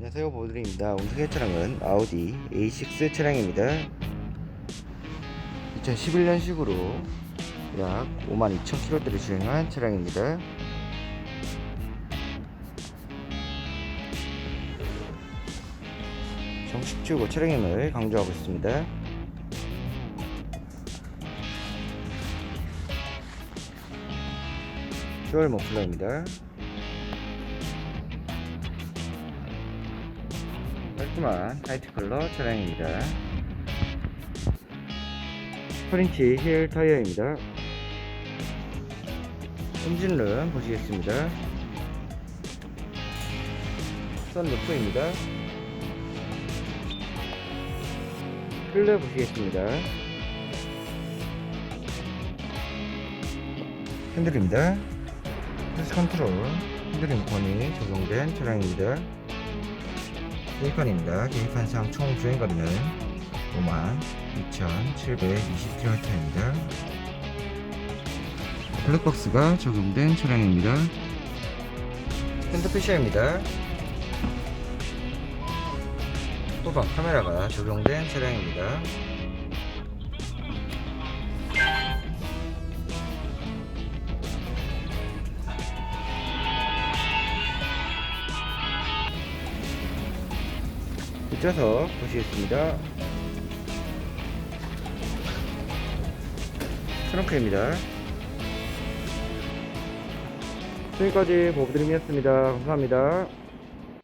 안녕하세요 보드입니다. 오늘 소개 차량은 아우디 A6 차량입니다. 2011년식으로 약 52,000km를 주행한 차량입니다. 정식 주고 차량임을 강조하고 있습니다. 듀얼 머플러입니다 깔끔한 화이트 컬러 차량입니다. 8인치 힐 타이어입니다. 엔진룸 보시겠습니다. 썬루프입니다. 클레 보시겠습니다. 핸들입니다. 크루즈 컨트롤 핸들 인권이 적용된 차량입니다. 계기판입니다. 계기판상 총 주행거리는 52,720km입니다. 블랙박스가 적용된 차량입니다. 핸드피셔입니다. 후방 카메라가 적용된 차량입니다. 뒷좌석 보시겠습니다. 트렁크입니다. 지금까지 보부드림이었습니다. 감사합니다.